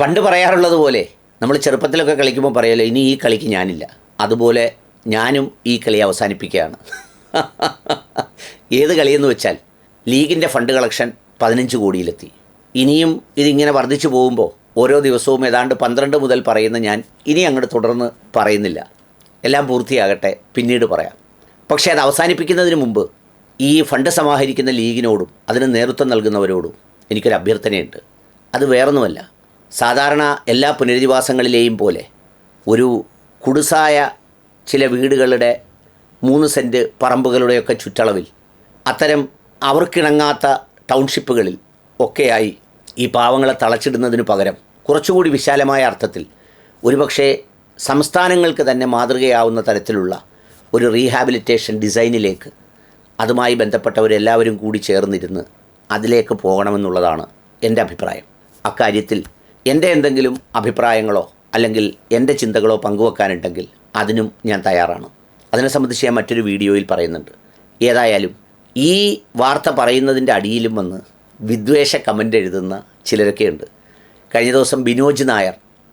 പണ്ട് പറയാറുള്ളത് പോലെ നമ്മൾ ചെറുപ്പത്തിലൊക്കെ കളിക്കുമ്പോൾ പറയല്ലോ ഇനി ഈ കളിക്ക് ഞാനില്ല. അതുപോലെ ഞാനും ഈ കളി അവസാനിപ്പിക്കുകയാണ്. ഏത് കളിയെന്ന് വെച്ചാൽ ലീഗിന്റെ ഫണ്ട് കളക്ഷൻ പതിനഞ്ച് കോടിയിലെത്തി. ഇനിയും ഇതിങ്ങനെ വർദ്ധിച്ചു പോകുമ്പോൾ ഓരോ ദിവസവും ഏതാണ്ട് പന്ത്രണ്ട് മുതൽ പറയുന്ന ഞാൻ ഇനി അങ്ങോട്ട് തുടർന്ന് പറയുന്നില്ല. എല്ലാം പൂർത്തിയാകട്ടെ പിന്നീട് പറയാം. പക്ഷേ അത് അവസാനിപ്പിക്കുന്നതിന് മുമ്പ് ഈ ഫണ്ട് സമാഹരിക്കുന്ന ലീഗിനോടും അതിന് നേതൃത്വം നൽകുന്നവരോടും എനിക്കൊരു അഭ്യർത്ഥനയുണ്ട്. അത് വേറൊന്നുമല്ല. സാധാരണ എല്ലാ പുനരധിവാസങ്ങളിലെയും പോലെ ഒരു കുടുസായ ചില വീടുകളുടെ മൂന്ന് സെന്റ് പറമ്പുകളുടെയൊക്കെ ചുറ്റളവിൽ അത്തരം അവർക്കിണങ്ങാത്ത ടൗൺഷിപ്പുകളിൽ ഒക്കെയായി ഈ പാവങ്ങളെ തളച്ചിടുന്നതിന് പകരം കുറച്ചുകൂടി വിശാലമായ അർത്ഥത്തിൽ ഒരുപക്ഷെ സംസ്ഥാനങ്ങൾക്ക് തന്നെ മാതൃകയാവുന്ന തരത്തിലുള്ള ഒരു റീഹാബിലിറ്റേഷൻ ഡിസൈനിലേക്ക് അതുമായി ബന്ധപ്പെട്ടവരെല്ലാവരും കൂടി ചേർന്നിരുന്ന് അതിലേക്ക് പോകണമെന്നുള്ളതാണ് എന്റെ അഭിപ്രായം. അക്കാര്യത്തിൽ എന്റെ എന്തെങ്കിലും അഭിപ്രായങ്ങളോ അല്ലെങ്കിൽ എന്റെ ചിന്തകളോ പങ്കുവെക്കാനുണ്ടെങ്കിൽ അതിനും ഞാൻ തയ്യാറാണ്. അതിനെ സംബന്ധിച്ച് ഞാൻ മറ്റൊരു വീഡിയോയിൽ പറയുന്നുണ്ട്. ഏതായാലും ഈ വാർത്ത പറയുന്നതിന്റെ അടിയിലും വന്ന് വിദ്വേഷ കമന്റ് എഴുതുന്ന ചിലരൊക്കെയുണ്ട്. കഴിഞ്ഞ ദിവസം ബിനോജ് നായർ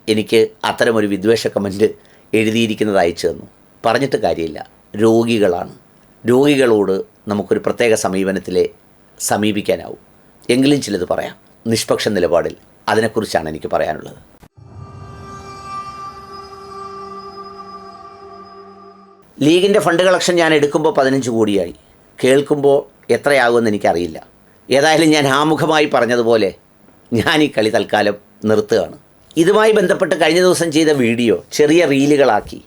എനിക്ക് അത്തരമൊരു വിദ്വേഷ കമന്റ് എഴുതിയിരിക്കുന്നത് അയച്ചു തന്നു. പറഞ്ഞിട്ട് കാര്യമില്ല. രോഗികളാണ്. രോഗികളോട് നമുക്കൊരു പ്രത്യേക സമീപനത്തിലെ സമീപിക്കാനാവും. എങ്കിലും ചിലത് പറയാം. നിഷ്പക്ഷ നിലപാടിൽ അതിനെക്കുറിച്ചാണ് എനിക്ക് പറയാനുള്ളത്. ലീഗിന്റെ ഫണ്ട് കളക്ഷൻ ഞാൻ എടുക്കുമ്പോൾ പതിനഞ്ച് കോടിയായി. കേൾക്കുമ്പോൾ എത്രയാകുമെന്ന് എനിക്കറിയില്ല. ഏതായാലും ഞാൻ ആമുഖമായി പറഞ്ഞതുപോലെ ഞാൻ ഈ കളി തൽക്കാലം നിർത്തുകയാണ്. ഇതുമായി ബന്ധപ്പെട്ട് കഴിഞ്ഞ ദിവസം ചെയ്ത വീഡിയോ ചെറിയ റീലുകളാക്കി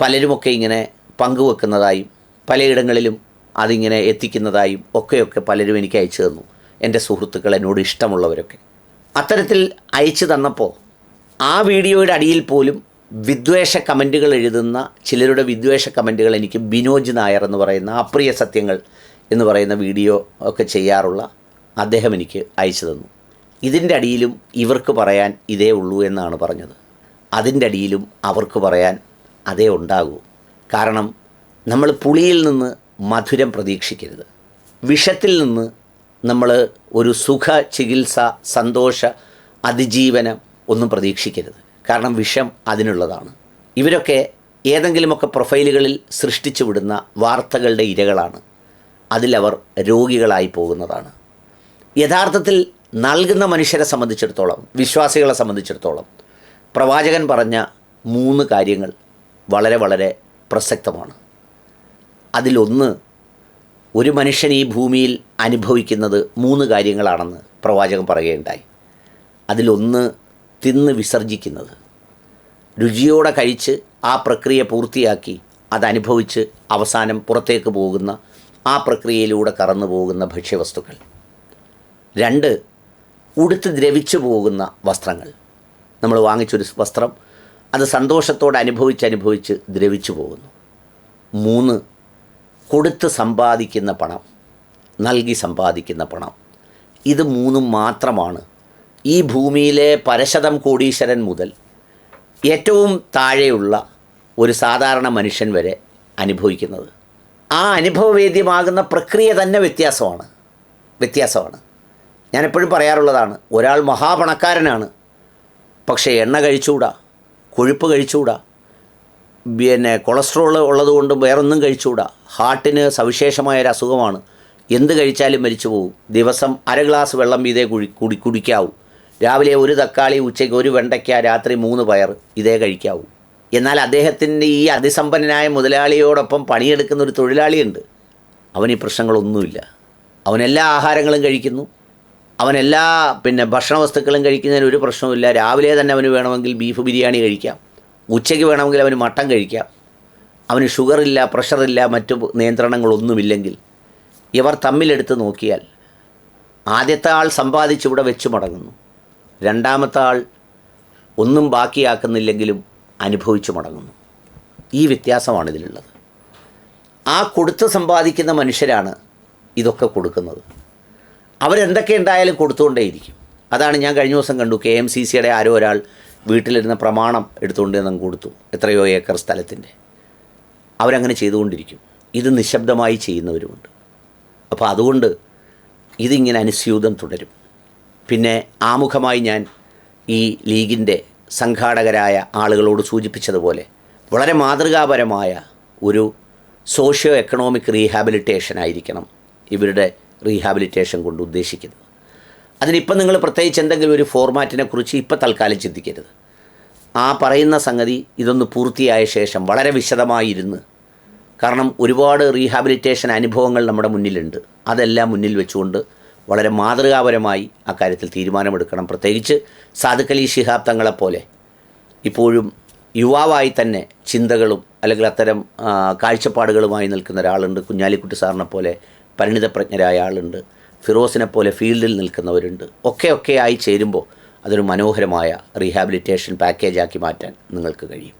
പലരുമൊക്കെ ഇങ്ങനെ പങ്കുവെക്കുന്നതായും പലയിടങ്ങളിലും അതിങ്ങനെ എത്തിക്കുന്നതായും ഒക്കെയൊക്കെ പലരും എനിക്ക് അയച്ചു തന്നു. എന്റെ സുഹൃത്തുക്കൾ എന്നോട് ഇഷ്ടമുള്ളവരൊക്കെ. അത്തരത്തിൽ അയച്ചു തന്നപ്പോൾ ആ വീഡിയോയുടെ അടിയിൽ പോലും വിദ്വേഷ കമന്റുകൾ എഴുതുന്ന ചിലരുടെ വിദ്വേഷ കമന്റുകൾ എനിക്ക് ബിനോജ് നായർ എന്ന് പറയുന്ന അപ്രിയ സത്യങ്ങൾ എന്ന് പറയുന്ന വീഡിയോ ഒക്കെ ചെയ്യാറുള്ള അദ്ദേഹം എനിക്ക് അയച്ചു തന്നു. ഇതിന്റെ അടിയിലും ഇവർക്ക് പറയാൻ ഇതേ ഉള്ളൂ എന്നാണ് പറഞ്ഞത്. അതിന്റെ അടിയിലും അവർക്ക് പറയാൻ അതേ ഉണ്ടാകൂ. കാരണം നമ്മൾ പുളിയിൽ നിന്ന് മധുരം പ്രതീക്ഷിക്കരുത്. വിഷത്തിൽ നിന്ന് നമ്മൾ ഒരു സുഖ ചികിത്സ സന്തോഷ അതിജീവനം ഒന്നും പ്രതീക്ഷിക്കരുത്. കാരണം വിഷം അതിനുള്ളതാണ്. ഇവരൊക്കെ ഏതെങ്കിലുമൊക്കെ പ്രൊഫൈലുകളിൽ സൃഷ്ടിച്ചു വിടുന്ന വാർത്തകളുടെ ഇരകളാണ്. അതിലവർ രോഗികളായി പോകുന്നതാണ്. യഥാർത്ഥത്തിൽ നൽകുന്ന മനുഷ്യരെ സംബന്ധിച്ചിടത്തോളം വിശ്വാസികളെ സംബന്ധിച്ചിടത്തോളം പ്രവാചകൻ പറഞ്ഞ മൂന്ന് കാര്യങ്ങൾ വളരെ വളരെ പ്രസക്തമാണ്. അതിലൊന്ന് ഒരു മനുഷ്യൻ ഈ ഭൂമിയിൽ അനുഭവിക്കുന്നത് മൂന്ന് കാര്യങ്ങളാണെന്ന് പ്രവാചകൻ പറയുകയുണ്ടായി. അതിലൊന്ന് തിന്ന് വിസർജിക്കുന്നത്. രുചിയോടെ കഴിച്ച് ആ പ്രക്രിയ പൂർത്തിയാക്കി അതനുഭവിച്ച് അവസാനം പുറത്തേക്ക് പോകുന്ന ആ പ്രക്രിയയിലൂടെ കടന്നു പോകുന്ന ഭക്ഷ്യവസ്തുക്കൾ. രണ്ട് ഉടുത്ത് ദ്രവിച്ചു പോകുന്ന വസ്ത്രങ്ങൾ. നമ്മൾ വാങ്ങിച്ചൊരു വസ്ത്രം അത് സന്തോഷത്തോടെ അനുഭവിച്ച് അനുഭവിച്ച് ദ്രവിച്ചു പോകുന്നു. മൂന്ന് കൊടുത്ത് സമ്പാദിക്കുന്ന പണം നൽകി സമ്പാദിക്കുന്ന പണം ഇത് മൂന്നും മാത്രമാണ്. ഈ ഭൂമിയിലെ പരശതം കോടീശ്വരൻ മുതൽ ഏറ്റവും താഴെയുള്ള ഒരു സാധാരണ മനുഷ്യൻ വരെ അനുഭവിക്കുന്നത്. ആ അനുഭവവേദ്യമാകുന്ന പ്രക്രിയ തന്നെ വ്യത്യാസമാണ്. വ്യത്യാസമാണ്. ഞാൻ എപ്പോഴും പറയാറുള്ളതാണ് ഒരാൾ മഹാപണക്കാരനാണ്. പക്ഷേ എണ്ണ കഴിച്ചുകൂടാ? കൊഴുപ്പ് കഴിച്ചുകൂടാ? പിന്നെ കൊളസ്ട്രോൾ ഉള്ളതുകൊണ്ട് വേറൊന്നും കഴിച്ചുകൂടാ. ഹാർട്ടിന് സവിശേഷമായ ഒരു അസുഖമാണ്. എന്ത് കഴിച്ചാലും മരിച്ചു പോകും ദിവസം അര ഗ്ലാസ് വെള്ളം വീതേ കുടി കുടി കുടിക്കാവൂ. രാവിലെ ഒരു തക്കാളി ഉച്ചയ്ക്ക് ഒരു വെണ്ടയ്ക്ക രാത്രി മൂന്ന് പയർ ഇതേ കഴിക്കാവൂ. എന്നാൽ അദ്ദേഹത്തിന്റെ ഈ അതിസമ്പന്നനായ മുതലാളിയോടൊപ്പം പണിയെടുക്കുന്ന ഒരു തൊഴിലാളിയുണ്ട്. അവന് ഈ പ്രശ്നങ്ങളൊന്നുമില്ല. എല്ലാ ആഹാരങ്ങളും കഴിക്കുന്നു. അവനെല്ലാ പിന്നെ ഭക്ഷണ വസ്തുക്കളും കഴിക്കുന്നതിന് ഒരു പ്രശ്നവുമില്ല. രാവിലെ തന്നെ അവന് വേണമെങ്കിൽ ബീഫ് ബിരിയാണി കഴിക്കാം. ഉച്ചയ്ക്ക് വേണമെങ്കിൽ അവന് മട്ടൻ കഴിക്കാം. അവന് ഷുഗറില്ല പ്രഷറില്ല മറ്റു നിയന്ത്രണങ്ങളൊന്നുമില്ലെങ്കിൽ ഇവർ തമ്മിലെടുത്ത് നോക്കിയാൽ ആദ്യത്തെ ആൾ സമ്പാദിച്ചിവിടെ വെച്ച് മടങ്ങുന്നു. രണ്ടാമത്തെ ആൾ ഒന്നും ബാക്കിയാക്കുന്നില്ലെങ്കിലും അനുഭവിച്ചു മടങ്ങുന്നു. ഈ വ്യത്യാസമാണ് ഇതിലുള്ളത്. ആ കൊടുത്ത് സമ്പാദിക്കുന്ന മനുഷ്യരാണ് ഇതൊക്കെ കൊടുക്കുന്നത്. അവരെന്തൊക്കെ ഉണ്ടായാലും കൊടുത്തുകൊണ്ടേയിരിക്കും. അതാണ് ഞാൻ കഴിഞ്ഞ ദിവസം കണ്ടു. കെ എം സി സിയുടെ ആരോ ഒരാൾ വീട്ടിലിരുന്ന പ്രമാണം എടുത്തുകൊണ്ട് നമുക്ക് കൊടുത്തു. എത്രയോ ഏക്കർ സ്ഥലത്തിന്റെ. അവരങ്ങനെ ചെയ്തുകൊണ്ടിരിക്കും. ഇത് നിശബ്ദമായി ചെയ്യുന്നവരുമുണ്ട്. അപ്പോൾ അതുകൊണ്ട് ഇതിങ്ങനെ അനുസ്യൂതം തുടരും. പിന്നെ ആമുഖമായി ഞാൻ ഈ ലീഗിന്റെ സംഘാടകരായ ആളുകളോട് സൂചിപ്പിച്ചതുപോലെ വളരെ മാതൃകാപരമായ ഒരു സോഷ്യോ എക്കണോമിക് റീഹാബിലിറ്റേഷൻ ആയിരിക്കണം ഇവരുടെ റീഹാബിലിറ്റേഷൻ കൊണ്ട് ഉദ്ദേശിക്കുന്നത്. അതിനിപ്പം നിങ്ങൾ പ്രത്യേകിച്ച് എന്തെങ്കിലും ഒരു ഫോർമാറ്റിനെ കുറിച്ച് ഇപ്പം തൽക്കാലം ചിന്തിക്കരുത്. ആ പറയുന്ന സംഗതി ഇതൊന്ന് പൂർത്തിയായ ശേഷം വളരെ വിശദമായിരുന്ന്. കാരണം ഒരുപാട് റീഹാബിലിറ്റേഷൻ അനുഭവങ്ങൾ നമ്മുടെ മുന്നിലുണ്ട്. അതെല്ലാം മുന്നിൽ വെച്ചുകൊണ്ട് വളരെ മാതൃകാപരമായി അക്കാര്യത്തിൽ തീരുമാനമെടുക്കണം. പ്രത്യേകിച്ച് സാധുക്കലി ശിഹാബ് തങ്ങളെപ്പോലെ. ഇപ്പോഴും യുവാവായി തന്നെ ചിന്തകളും അല്ലെങ്കിൽ അത്തരം കാഴ്ചപ്പാടുകളുമായി നിൽക്കുന്ന ഒരാളുണ്ട്. കുഞ്ഞാലിക്കുട്ടി സാറിനെ പോലെ പരിണിതപ്രജ്ഞരായ ആളുണ്ട്. ഫിറോസിനെ പോലെ ഫീൽഡിൽ നിൽക്കുന്നവരുണ്ട്. ഒക്കെ ഒക്കെ ആയി ചേരുമ്പോൾ അതൊരു മനോഹരമായ റീഹാബിലിറ്റേഷൻ പാക്കേജാക്കി മാറ്റാൻ നിങ്ങൾക്ക് കഴിയും.